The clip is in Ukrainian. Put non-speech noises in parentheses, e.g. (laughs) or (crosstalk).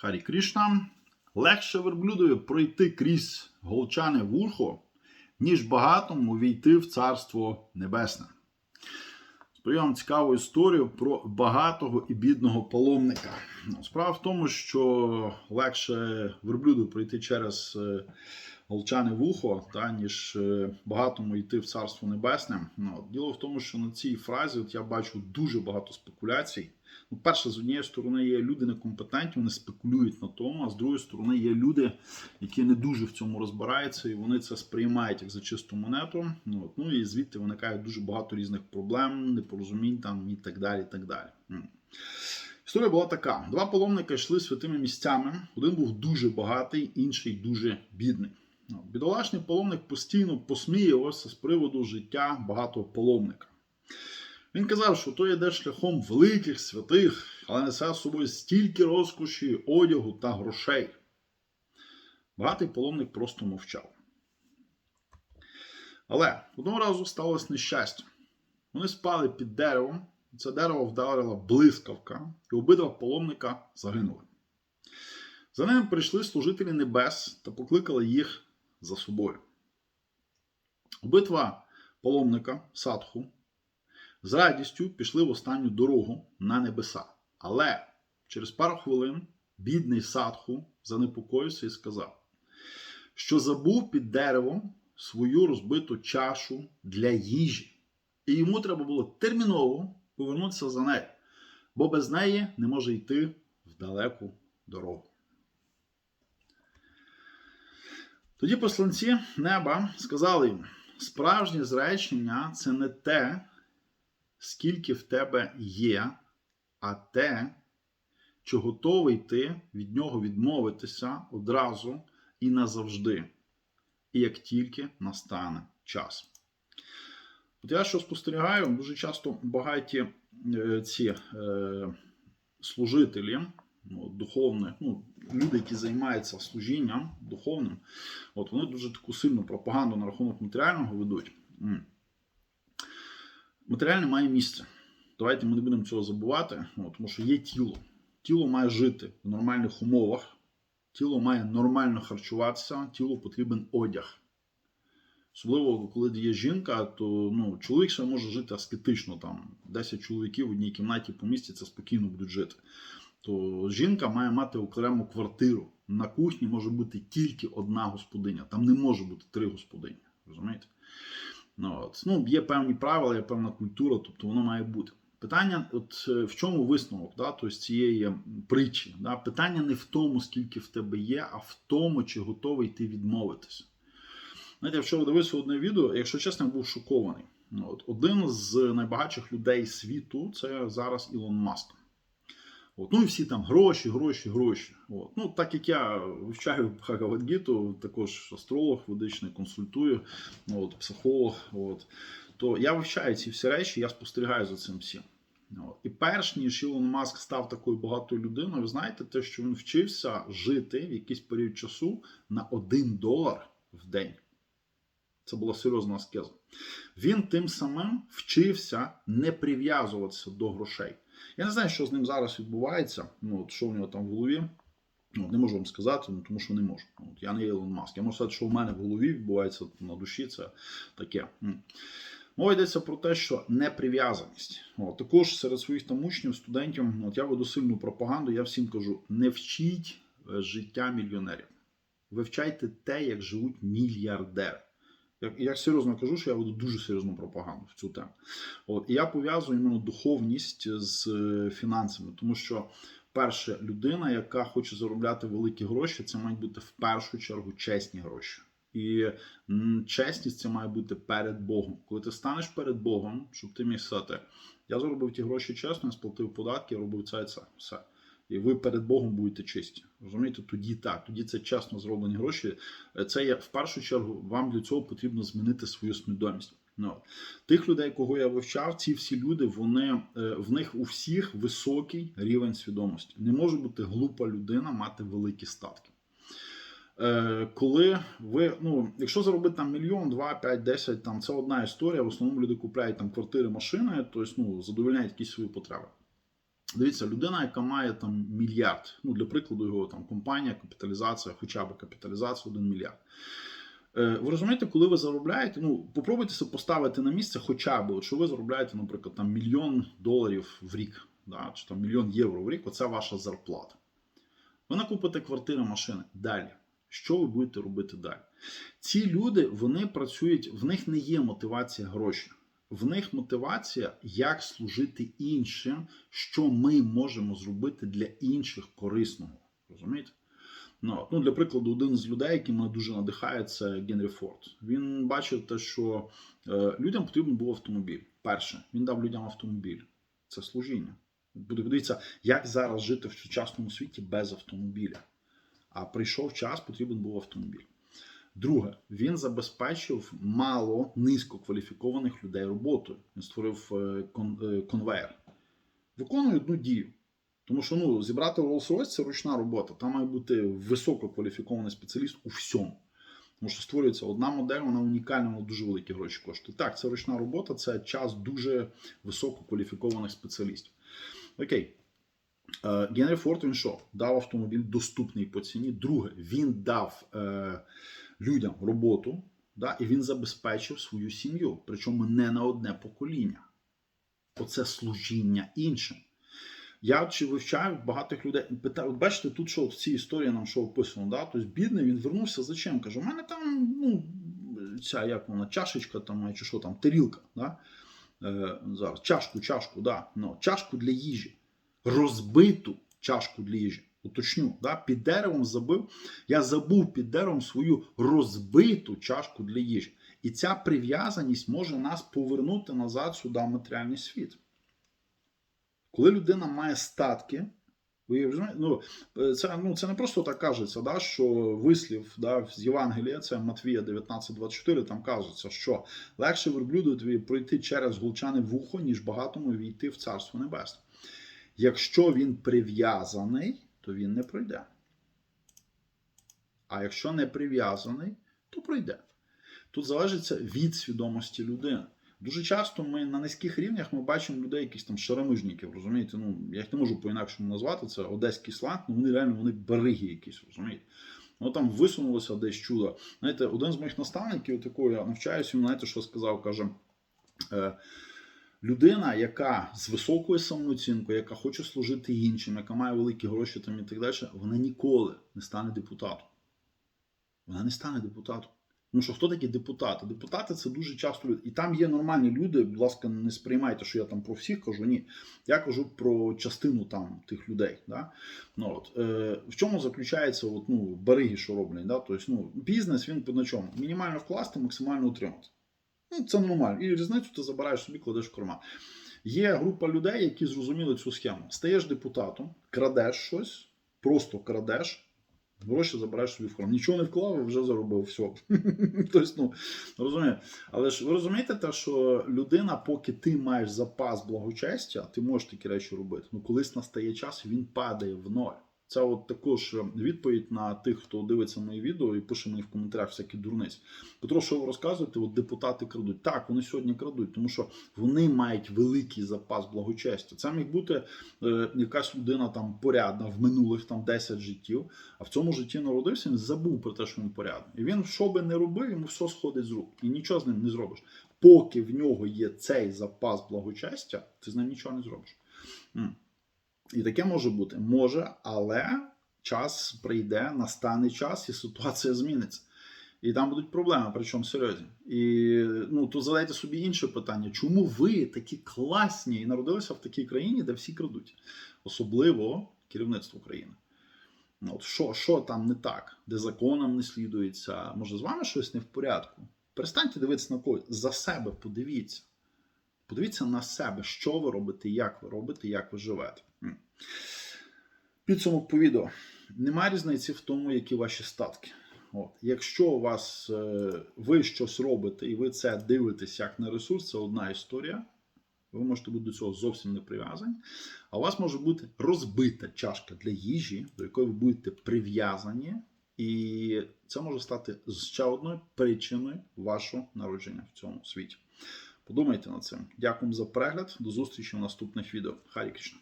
Харі Крішна. Легше верблюдові пройти крізь голчане вухо, ніж багатому війти в Царство Небесне. Вам цікаву історію про багатого і бідного паломника. Ну, Справа в тому, що легше верблюду пройти через е, голчане вухо, та, ніж е, багатому йти в Царство Небесне. Ну, діло в тому, що на цій фразі от я бачу дуже багато спекуляцій. Ну, перше, з однієї сторони, є люди некомпетентні, вони спекулюють на тому, а з другої сторони, є люди, які не дуже в цьому розбираються, і вони це сприймають як за чисту монету. Ну, от, ну і звідти виникає дуже багато різних проблем, непорозумінь там і так далі. І так далі. Історія була така: два паломника йшли святими місцями. Один був дуже багатий, інший дуже бідний. Ну, Бідолашний паломник постійно посміювався з приводу життя багатого паломника. Він казав, що той йде шляхом великих святих, але несе з собою стільки розкоші, одягу та грошей. Багатий паломник просто мовчав. Але одного разу сталося нещастя. Вони спали під деревом, і це дерево вдарила блискавка, і обидва паломника загинули. За ними прийшли служителі небес та покликали їх за собою. Обидва паломника садху з радістю пішли в останню дорогу на небеса. Але через пару хвилин бідний садху занепокоївся і сказав, що забув під деревом свою розбиту чашу для їжі, і йому треба було терміново повернутися за нею, бо без неї не може йти в далеку дорогу. Тоді посланці неба сказали їм: справжнє зречення це не те, скільки в тебе є, а те, що готовий ти від нього відмовитися одразу і назавжди, і як тільки настане час. От я що спостерігаю, дуже часто багаті е, ці е, служителі, ну, духовні, ну, люди, які займаються служінням духовним, от вони дуже таку сильну пропаганду на рахунок матеріального ведуть. Матеріальне має місце. Давайте ми не будемо цього забувати, тому що є тіло. Тіло має жити в нормальних умовах, тіло має нормально харчуватися, тілу потрібен одяг. Особливо, коли є жінка, то ну, чоловік ще може жити аскетично. Там 10 чоловіків в одній кімнаті помістяться, спокійно будуть жити. То жінка має мати окрему квартиру. На кухні може бути тільки одна господиня. Там не може бути три господині. Розумієте? Ну, от. ну, Є певні правила, є певна культура, тобто воно має бути. Питання, от е, в чому висновок да, тобто цієї притчі? Да? Питання не в тому, скільки в тебе є, а в тому, чи готовий ти відмовитися. Знаєте, я вчора дивився одне відео, якщо чесно, я був шокований. Ну, От, Один з найбагатших людей світу це зараз Ілон Маск. От, ну і всі там гроші, гроші, гроші. От. Ну, Так як я вивчаю Бхагавадгіту, також астролог ведичний, консультую, от, психолог, от, то я вивчаю ці всі речі, я спостерігаю за цим всім. От. І перш ніж Ілон Маск став такою багатою людиною, ви знаєте, те, що він вчився жити в якийсь період часу на 1 долар в день. Це була серйозна аскеза. Він тим самим вчився не прив'язуватися до грошей. Я не знаю, що з ним зараз відбувається. Ну, от, Що в нього там в голові. Ну, Не можу вам сказати, ну, тому що не можу. От, Я не Ілон Маск. Я можу сказати, що в мене в голові відбувається на душі. Це таке. Мова йдеться про те, що неприв'язаність. Також серед своїх там учнів, студентів, от я веду сильну пропаганду, я всім кажу: не вчіть е, життя мільйонерів. Вивчайте те, як живуть мільярдери. Я, я серйозно кажу, що я веду дуже серйозну пропаганду в цю тему. От, І я пов'язую іменно духовність з е, фінансами, тому що перша людина, яка хоче заробляти великі гроші, це мають бути в першу чергу чесні гроші. І чесність це має бути перед Богом. Коли ти станеш перед Богом, щоб ти міг сказати, я заробив ті гроші чесно, я сплатив податки, я робив це і це. Все. І ви перед Богом будете чисті. Розумієте, тоді так, тоді це чесно зроблені гроші. Це є в першу чергу, вам для цього потрібно змінити свою свідомість. Ну, Тих людей, кого я вивчав, ці всі люди, вони в них у всіх високий рівень свідомості. Не може бути глупа людина мати великі статки. Коли ви, ну, якщо заробити там мільйон, два, п'ять, десять, там це одна історія. В основному люди купляють там квартири, машини, тобто ну, задовольняють якісь свої потреби. Дивіться, людина, яка має там мільярд, ну для прикладу, його там компанія, капіталізація, хоча б капіталізація 1 мільярд. Е, Ви розумієте, коли ви заробляєте, ну попробуйте поставити на місце, хоча б, от що ви заробляєте, наприклад, там мільйон доларів в рік, да, чи там мільйон євро в рік, оце ваша зарплата. Ви накупите квартири, машини. Далі. Що ви будете робити далі? Ці люди вони працюють, в них не є мотивація гроші. В них мотивація, як служити іншим, що ми можемо зробити для інших корисного. Розумієте? Ну, ну, для прикладу, один з людей, який мене дуже надихає, це Генрі Форд. Він бачив те, що е, людям потрібен був автомобіль. Перше, він дав людям автомобіль. Це служіння. Подивіться, як зараз жити в сучасному світі без автомобіля. А прийшов час, потрібен був автомобіль. Друге, він забезпечив мало низькокваліфікованих людей роботою. Він створив е, е, конвейер. Виконує одну дію. Тому що ну, зібрати Rolls-Royce – це ручна робота. Там має бути висококваліфікований спеціаліст у всьому. Тому що створюється одна модель, вона унікальна, вона дуже великі гроші коштує. Так, це ручна робота, це час дуже висококваліфікованих спеціалістів. Окей. Е, Генрі Форд він що? Дав автомобіль доступний по ціні. Друге, він дав е, людям роботу, да, і він забезпечив свою сім'ю. Причому не на одне покоління. Оце служіння іншим. Я чи вивчаю багатих людей. Питаю, бачите, тут що в цій історії нам що описано, да? Тобто бідний він вернувся зачем? Каже, у мене там, ну, ця як вона, чашечка там, чи що там, тарілка. Да? Е, зараз, чашку, чашку, да. ну, чашку для їжі. Розбиту чашку для їжі. Уточню, да? під деревом забив. Я забув під деревом свою розбиту чашку для їжі. І ця прив'язаність може нас повернути назад сюди в матеріальний світ. Коли людина має статки, ну, це, ну, це не просто так кажеться, да, що вислів да, з Євангелія, це Матвія 19.24, там кажеться, що легше верблюдові пройти через гулчане вухо, ніж багатому війти в Царство Небесне. Якщо він прив'язаний, то він не пройде. А якщо не прив'язаний, то пройде. Тут залежить від свідомості людини. Дуже часто ми на низьких рівнях ми бачимо людей, якісь там шаромижників, розумієте? Ну, я їх не можу по-інакшому назвати, це одеський сленг, ну вони реально вони бариги якісь, розумієте? Ну там висунулося десь чудо. Знаєте, один з моїх наставників, такого я навчаюся, він знаєте, що сказав, каже. Людина, яка з високою самооцінкою, яка хоче служити іншим, яка має великі гроші там і так далі, вона ніколи не стане депутатом. Вона не стане депутатом. Ну що хто такі депутати? Депутати це дуже часто люди. І там є нормальні люди. Будь ласка, не сприймайте, що я там про всіх кажу. Ні. Я кажу про частину там тих людей. Да? Ну, от, е, В чому заключається от, ну, бариги, що роблять? Да? Тобто, ну, бізнес він на чому? Мінімально вкласти, максимально утримати. Ну, це нормально. І різницю ти забираєш собі, кладеш в карман. Є група людей, які зрозуміли цю схему. Стаєш депутатом, крадеш щось, просто крадеш. Гроші забираєш собі в храм. Нічого не вклав, вже заробив все. (laughs) тобто, ну, розумію. Але ж ви розумієте, те, що людина, поки ти маєш запас благочестя, ти можеш такі речі робити. Ну, колись настає час, він падає в ноль. Це от також відповідь на тих, хто дивиться мої відео і пише мені в коментарях всякі дурниці. Петро, що ви розказуєте? От депутати крадуть. Так, вони сьогодні крадуть, тому що вони мають великий запас благочестя. Це міг бути е, якась людина там порядна в минулих там 10 життів, а в цьому житті народився, він забув про те, що він порядний. І він, що би не робив, йому все сходить з рук. І нічого з ним не зробиш. Поки в нього є цей запас благочестя, ти з ним нічого не зробиш. І таке може бути. Може, але час прийде, настане час, і ситуація зміниться. І там будуть проблеми, причому серйозні. І ну, тут задайте собі інше питання: чому ви такі класні і народилися в такій країні, де всі крадуть? Особливо керівництво країни. Ну, От що, що там не так, де законам не слідується? Може, з вами щось не в порядку? Перестаньте дивитися на когось. За себе подивіться. Подивіться на себе, що ви робите, як ви робите, як ви живете. Підсумок по відео. Немає різниці в тому, які ваші статки. От. Якщо у вас е, ви щось робите і ви це дивитесь як на ресурс, це одна історія. Ви можете бути до цього зовсім не прив'язані. А у вас може бути розбита чашка для їжі, до якої ви будете прив'язані, і це може стати ще одною причиною вашого народження в цьому світі. Подумайте над цим. Дякую за перегляд. До зустрічі в наступних відео. Харі Кришна.